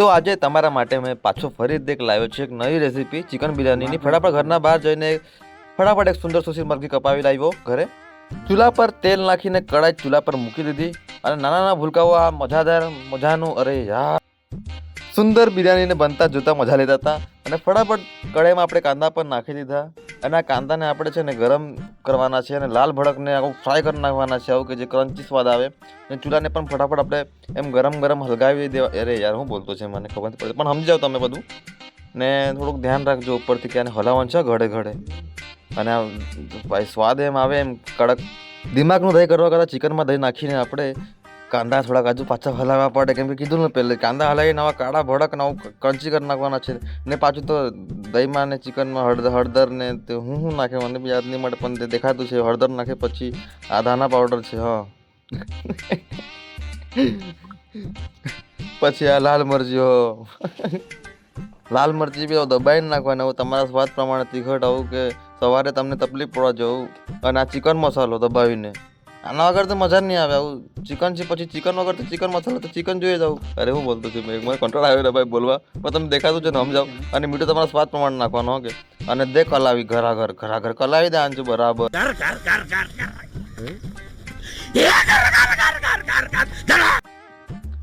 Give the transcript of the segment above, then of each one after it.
તો આજે તમારા માટે મેં પાછો ફરી એક લાવ્યો છે, એક નવી રેસીપી ચિકન બિરયાનીની ફટાફટ ઘરના બહાર જઈને ફટાફટ એક સુંદર સુશી મરઘી કપાવી લાવ્યો ઘરે. ચૂલા પર તેલ નાખીને કડાઈ ચૂલા પર મૂકી દીધી અને નાના નાના ભૂલકાઓ આ મજાદાર મજાનું, અરે યાર. સુંદર બિરયાનીને બનતા જોતા મજા લેતા હતા અને ફટાફટ કડાઈમાં આપણે કાંદા પણ નાખી દીધા. અને આ કાંદાને આપણે છે ને ગરમ કરવાના છે અને લાલ ભડકને આવું ફ્રાય કરી નાખવાના છે, આવું કે જે ક્રન્ચી સ્વાદ આવે. અને ચૂલાને પણ ફટાફટ આપણે એમ ગરમ ગરમ હલગાવી દેવા. અરે યાર, હું બોલતો છે, મને ખબર પડતી. પણ સમજાવ તમે બધું. ને થોડુંક ધ્યાન રાખજો ઉપરથી કે આને હલાવવાનું છે ઘડે ઘડે. અને ભાઈ સ્વાદ એમ આવે એમ, કડક. દિમાગનું દહીં કરવા કરતાં ચિકનમાં દહીં નાખીને આપણે કાંદા થોડાક હજુ પાછા હલાવવા પડે. કેમ કે કીધું ને પહેલે કાંદા હલાવી નવા કાળા ભડક, નવું કંચી કરી નાખવાના છે. ને પાછું તો દહીંમાં ને ચિકનમાં હળદર હળદર ને તે હું શું નાખે, મને બી યાદ નહીં મળે, પણ તે દેખાતું છે. હળદર નાખે પછી આ ધાના પાવડર છે, હા. પછી આ લાલ મરચી, હો. લાલ મરચી બી દબાઈને નાખવાના હું તમારા સ્વાદ પ્રમાણે તીખટ આવું કે સવારે તમને તકલીફ પડવા જવું. અને આ ચિકન મસાલો દબાવીને. આના વગર તો મજા નહીં આવે. આવું ચિકન છે, પછી ચિકન વગર તો ચિકન મસાલો, તો ચિકન જોઈએ જાવ અરે, હું બોલતો છું, મેં કંટ્રોલ આવ્યો ને ભાઈ બોલવા. પણ તમે દેખાતું છે ને, સમજાવ. અને મીઠું તમારા સ્વાદ પ્રમાણે નાખવાનો ઓકે અને દે કલાવી ઘરાઘર ઘરાઘર કલાવી દે આંજુ બરાબર.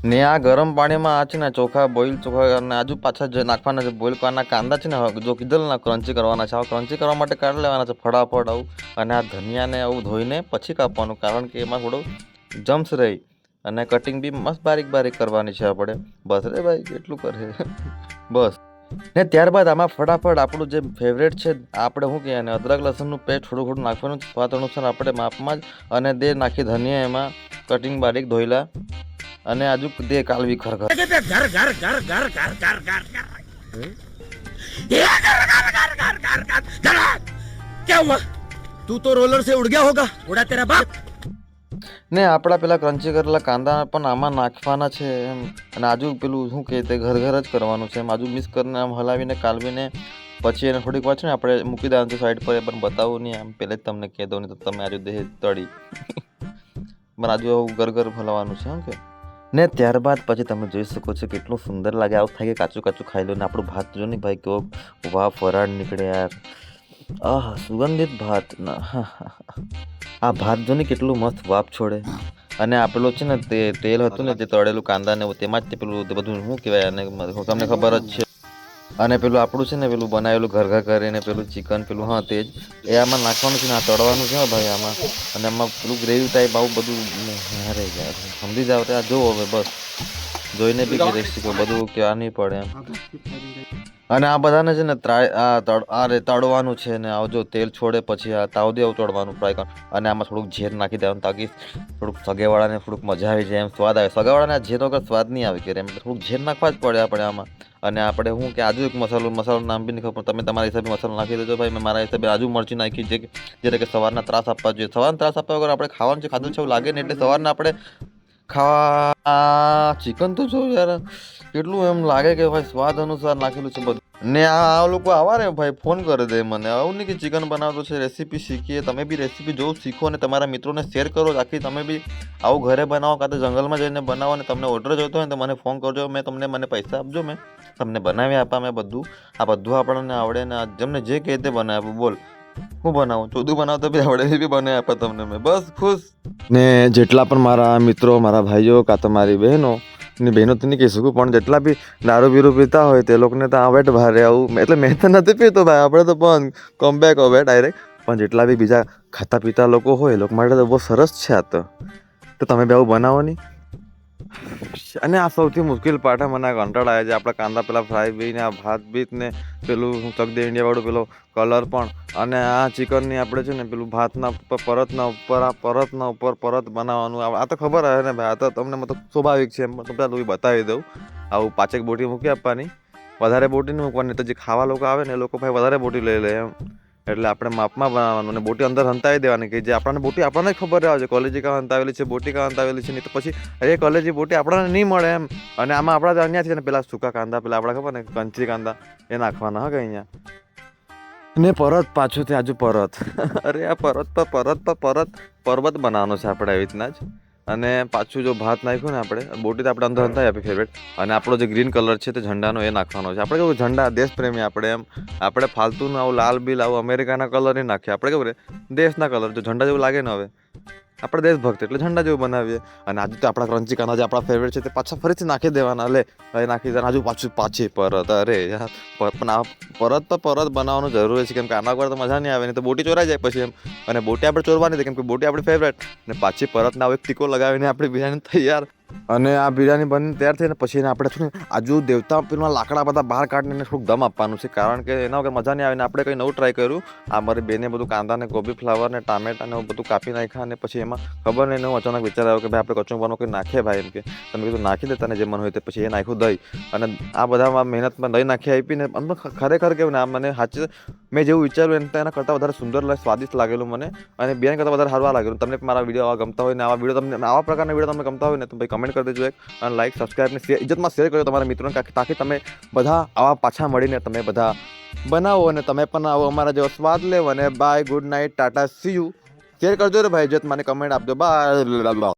ને આ ગરમ પાણીમાં આ છે ને ચોખા બોઇલ ચોખા અને આજુ પાછા જે નાખવાના છે બોઇલ કરવાના કાંદા છે ને જો કીધેલ ના ક્રન્ચી કરવાના છે. આ ક્રન્ચી કરવા માટે કાઢી લેવાના છે ફટાફટ આવું. અને આ ધનિયાને આવું ધોઈને પછી કાપવાનું, કારણ કે એમાં થોડું જમ્સ રહે. અને કટિંગ બી મસ્ત બારીક બારીક કરવાની છે આપણે. બસ રે ભાઈ કેટલું કરે. બસ. ને ત્યારબાદ આમાં ફટાફટ આપણું જે ફેવરેટ છે, આપણે શું કહીએ અને અદરક લસણનું પેસ્ટ થોડું થોડું નાખવાનું. સ્વાદ અનુસાર આપણે માપમાં જ અને દે નાખી ધનિયા એમાં કટિંગ બારીક ધોઈલા અને આજુક દે કાલવી ખરખર તું તો રોલર સે ઉડ ગયા ને આપણા પેલા ક્રંચી કરેલા કાંદા પણ આમાં નાખવાના છે એમ અને આજુ પેલું શું કે તે ઘર ઘર જ કરવાનું છે એમ આજુ મિક્સ કરીને આમ હલાવીને કાલવીને પછી એને થોડીક વાર છે ને આપણે મૂકી દેવાનું સાઈડ પર એ પણ બતાવું નહીં આમ પહેલે તમને કહી દઉં નહીં તો તમે આજુ દેહ તળી પણ આજુ ઘર ઘર ભલાવાનું છે હમ કે ને ત્યારબાદ પછી તમે જોઈ શકો છો કેટલું સુંદર લાગે. આવું થાય કે કાચું કાચું ખાઈ લો ને આપણું ભાત જો ને ભાઈ કેવો વાહ ફરાળ નીકળે યાર. આહ, સુગંધિત ભાત. ના આ ભાત જો ને કેટલું મસ્ત વાપ છોડે. અને આપેલું છે ને તે તેલ હતું ને જે તળેલું કાંદા ને તેમાં જ તે પેલું તે બધું શું કહેવાય અને તમને ખબર જ છે. અને પેલું આપણું છે ને પેલું બનાવેલું ઘર ઘર કરીને પેલું ચિકન પેલું હા તે જ એ આમાં નાખવાનું છે ને આ તળવાનું છે ભાઈ આમાં. અને આમાં પેલું ગ્રેવી ટાઈપ આવું બધું રહી જાય સમજી જાવ તો આ જુઓ હવે બસ. જોઈને બી શીખો બધું કહેવા નહીં પડે. એમ અને આ બધાને છે ને ત્રાય આ રે તળવાનું છે ને આવ જો તેલ છોડે પછી આ તાવ દેવું તળવાનું ફ્રાય કરવાનું અને આમાં થોડુંક ઝેર નાખી દેવાનું તાકી થોડુંક સગેવાળાને થોડુંક મજા આવી જાય એમ સ્વાદ આવે. સગાવાળાને આ ઝેર વગર સ્વાદ નહીં આવે કે એમ થોડુંક ઝેર નાખવા જ પડે આપણે આમાં. અને આપણે શું કે આજુ એક મસાલો મસાલો નામ બી નહીં ખબર તમે તમારા હિસાબે મસાલો નાખી દેજો ભાઈ. મેં મારા હિસાબે આજુ મરચી નાખી જે જ્યારે કે સવારના ત્રાસ આપવા જોઈએ. સવારના ત્રાસ આપવા વગર આપણે ખાવાનું છે ખાધું છે એવું લાગે ને એટલે સવારના આપણે ખાવા ચિકન તો જો યાર, કેટલું એમ લાગે કે ભાઈ સ્વાદ અનુસાર નાખેલું છે બધું. ને આ લોકો આવા રે ભાઈ ફોન કરે દે મને. આવું નહીં કે ચિકન બનાવતો છે રેસીપી શીખીએ, તમે બી રેસીપી જો શીખો અને તમારા મિત્રોને શેર કરો, આખી તમે બી આવું ઘરે બનાવો, કાં તો જંગલમાં જઈને બનાવો અને તમને ઓર્ડર જોઈતો હોય તો મને ફોન કરજો, મેં તમને મને પૈસા આપજો, મેં તમને બનાવી આપા, મેં બધું. આ બધું આપણને આવડે ને જેમને જે કહે તે બનાવ્યું બોલ. હું બનાવું? ચોદું બનાવતો બી આવડે એ બી બનાવી આપે તમને મેં. બસ, ખુશ. ને જેટલા પણ મારા મિત્રો, મારા ભાઈઓ કાં તો મારી બહેનો, ની બહેનો તો નહીં કહી શકું, પણ જેટલા બી દારૂ બીરૂ પીતા હોય તે લોકોને તો આવેટ ભારે આવું. એટલે મેં તો નથી પીતો ભાઈ, આપણે તો પણ કમબેક હવે ડાયરેક્ટ પણ જેટલા બી બીજા ખાતા પીતા લોકો હોય, એ લોકો માટે તો બહુ સરસ છે આ તો તમે બે આવું બનાવો નહીં? અને આ સૌથી મુશ્કેલ પાર્ટ મને કંટાળ આવે છે. આપણા કાંદા પેલા ફ્રાય બીને આ ભાત બીત ને પેલું તક દે ઇન્ડિયાવાળું પેલો કલર પણ. અને આ ચિકનની આપણે છે ને પેલું ભાતના ઉપર, પરતના ઉપર, આ પરતના ઉપર પરત બનાવવાનું. આ આ તો ખબર આવે ને ભાઈ, આ તો તમને મતલબ સ્વાભાવિક છે એમ. તમને બતાવી દઉં. આવું પાંચેક બોટી મૂકી આપવાની. વધારે બોટી નહીં મૂકવાની, તો જે ખાવા લોકો આવે ને એ લોકો ભાઈ વધારે બોટી લઈ લે એમ. એટલે આપણે માપમાં બનાવવાનું અને બોટી અંદર હંતાવી દેવાની કે જે આપણને બોટી આપણને ખબર આવે છે કોલેજી કાં હંતાવેલી છે, બોટી કાં હંતાવેલી છે, નહીં તો પછી એ કોલેજી બોટી આપણને નહીં મળે એમ. અને આમાં આપણા અહીંયાથી ને પેલા સૂકા કાંદા, પેલા આપણા ખબર ને, કંચી કાંદા, એ નાખવાના હા કે અહીંયા. ને પરત પાછું ત્યાં હજુ પરત. અરે આ પરત પર પરત પર પરત, પર્વત બનાવવાનો છે આપણે આવી રીતના જ. અને પાછું જો ભાત નાખ્યું ને આપણે, બોટી તો આપણે અંદર હતા આપી ફેવરેટ અને આપણો જે ગ્રીન કલર છે તે ઝંડાનો એ નાખવાનો છે. આપણે કેવું ઝંડા દેશ પ્રેમી આપણે એમ. આપણે ફાલતુનું આવું લાલ બિલ આવું અમેરિકાના કલર નહીં નાખીએ. આપણે કેવું રે? દેશના કલર જો ઝંડા જેવું લાગે ને હવે. આપણે દેશભક્ત એટલે ઝંડા જેવું બનાવીએ. અને આજે તો આપણા ક્રંચી કાના જે આપણા ફેવરેટ છે તે પાછા ફરીથી નાખી દેવાના. લે નાખી દેવાના. આજુ પાછું પાછી પરત. અરે પર- પણ આ પરત તો પરત બનાવવાનું જરૂરી છે. કેમ કે આના વગર તો મજા નહીં આવે. નહીં તો બોટી ચોરાઈ જાય પછી એમ. અને બોટી આપણે ચોરવાની હતી. કેમ કે બોટી આપણી ફેવરેટ ને પાછી પરત ના એક ટીકો લગાવીને આપણી બિરયાની તૈયાર અને આ બિરયાની બની તૈયાર થઈને પછી એને આપણે શું આજુ દેવતા પેલા લાકડા બધા બહાર કાઢીને એને થોડુંક દમ આપવાનું છે. કારણ કે એના વગર મજા નહીં આવે ને આપણે કંઈ નવું ટ્રાય કર્યું. આ મારી બેને બધું કાંદા ને ગોબી ફ્લાવર ને ટામેટા ને બધું કાપી નાખ્યા અને પછી એમાં ખબર નહીં, એનો અચાનક વિચાર આવ્યો કે ભાઈ આપણે કચુંબાનું કંઈ નાખીએ ભાઈ એમ કે. તમે કીધું નાખી દેતા ને જે મન હોય તે પછી એ નાખ્યું દહીં. અને આ બધામાં મહેનતમાં દહીં નાખી આપીને ખરેખર કેવું ને આ મને સાચે મેં જેવું વિચાર્યું એમ એના કરતાં વધારે સુંદર સ્વાદિષ્ટ લાગેલું મને. અને બિરયાની કરતાં વધારે હારવા લાગેલું તમને મારા વીડિયો આવા ગમતા હોય ને આવા વીડિયો તમને, આવા પ્રકારના વીડિયો તમને ગમતા હોય ને તો ભાઈ કમેન્ટ કરી દેજો એક. અને લાઈક સબસ્ક્રાઈબ ને શેર ઇજ્જતમાં શેર કરજો તમારા મિત્રોને તાકી તમે બધા આવા પાછા મળીને તમે બધા બનાવો અને તમે પણ આવો અમારા જેવો સ્વાદ લેવો અને bye good night tata see you share કરજો રે ભાઈ ઇજ્જત, મને કમેન્ટ આપજો. બાય